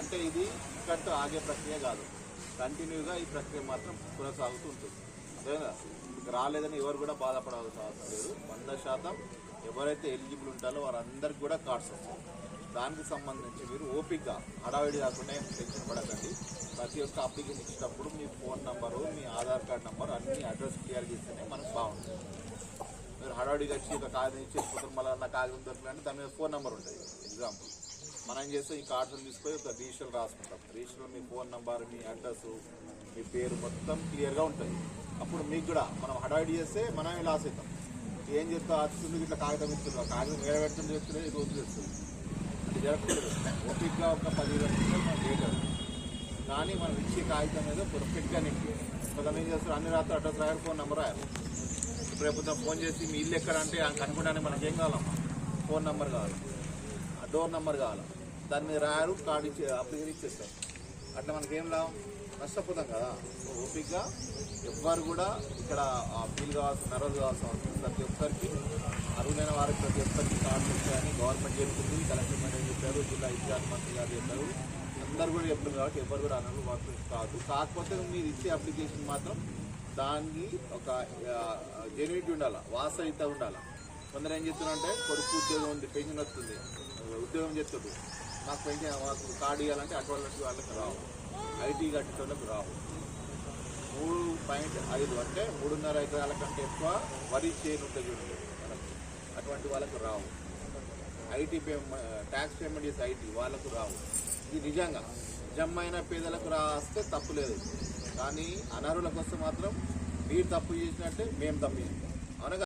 అంటే ఇది ఇక్కడితో ఆగే ప్రక్రియ కాదు. కంటిన్యూగా ఈ ప్రక్రియ మాత్రం కొనసాగుతూ ఉంటుంది. అదేనా? రాలేదని ఎవరు కూడా బాధపడాల్సిన అవసరం లేదు. వంద శాతం ఎవరైతే ఎలిజిబుల్ ఉంటారో వారందరికి కూడా కార్డ్స్ వస్తాయి. దానికి సంబంధించి మీరు ఓపిక హడావిడి కాకుండా టెన్షన్ పడకండి. ప్రతి ఒక్క అప్లికేషన్ ఇచ్చినప్పుడు మీ ఫోన్ నంబరు మీ ఆధార్ కార్డ్ నంబర్ అన్ని అడ్రస్ క్లియర్ చేస్తేనే మనకు బాగుంటుంది. మీరు హడావిడిగా వచ్చి ఒక కాగితం ఇచ్చేసిపోతారు మళ్ళీ నా కాగితం దొరకలంటే దాని మీద ఫోన్ నెంబర్ ఉంటుంది. ఎగ్జాంపుల్. మనం ఏం చేస్తాం ఈ కార్డులు తీసుకొని ఒక రిజిస్టర్ రాసుకుంటాం. రిజిస్టర్లో మీ ఫోన్ నెంబర్ మీ అడ్రస్ మీ పేరు మొత్తం క్లియర్గా ఉంటుంది. అప్పుడు మీకు కూడా మనం హడావిడి చేస్తే మనమే లాస్ అవుతాం. ఏం చెప్తా అతిథులు ఇట్లా కాగితం ఇస్తుంది ఆ కాగితం వేరే పెట్టడం చేస్తుంది ఇది వదిలి చేస్తుంది అది జరగకూడదు. ఓపిక్గా ఒక పది ఇరవై నిమిషాలు మనం చేయగలం కానీ మనం ఇచ్చే కాగితం మీద పర్ఫెక్ట్గా నింపి కొంతమంది ఏం చేస్తారు అన్ని రాత్రి అడ్రస్ రాయాలి ఫోన్ నెంబర్ రాయాలి. ఇప్పుడు రేపు ఫోన్ చేసి మీ ఇల్లు ఎక్కడ అంటే కనుక్కోడానికి మనకి ఏం కావాలమ్మా? ఫోన్ నెంబర్ కావాలి. ఆ డోర్ నెంబర్ కావాలి. దాని మీద రాయరు కార్డు ఇచ్చే అప్లికేషన్ ఇచ్చేస్తారు అట్లా మనకి ఏం లాభం? నష్టపోతాం కదా. సో ఓపిక్గా ఎవ్వరు కూడా ఇక్కడ ఫీల్ కావాల్సిన నర్వస్ కావాల్సిన అవసరం ప్రతి ఒక్కరికి అర్హులైన వారికి ప్రతి ఒక్కరికి కార్డు ఇచ్చాయని గవర్నమెంట్ చెప్తుంది. కలెక్టర్ మేడం చెప్పారు జిల్లా ఇన్ఛార్జ్ మంత్రి గారు చెప్పారు. అందరు కూడా చెప్తున్నారు కాబట్టి ఎవరు కూడా అనర్హులు మాత్రం కాదు. కాకపోతే మీరు ఇచ్చే అప్లికేషన్ మాత్రం దానికి ఒక జెన్యూటీ ఉండాలి? వాస్తవిత ఉండాలి? కొందరు ఏం చెప్తున్నారంటే కొడుకు ఉద్యోగం ఉంది పెన్షన్ వస్తుంది. ఉద్యోగం చేస్తుంది నాకు పెన్షన్ మాకు కార్డు ఇవ్వాలంటే అటువంటి వాళ్ళకి రావు. ఐటీ కట్టేటోళ్ళకి రావు. మూడు పాయింట్ ఐదు అంటే మూడున్నర ఎకరాల కంటే ఎక్కువ వరి చేను ఉంటుంది చూడండి. మనకు అటువంటి వాళ్ళకు రావు. ఐటీ పేమెంట్ ట్యాక్స్ పేమెంట్ చేసే ఐటీ వాళ్ళకు రావు. ఇది నిజంగా. నిజమైన పేదలకు రాస్తే తప్పు లేదు. కానీ అనర్హులకు వస్తే మాత్రం మీరు తప్పు చేసినట్టే మేము తప్పు చేసినాం. అవునా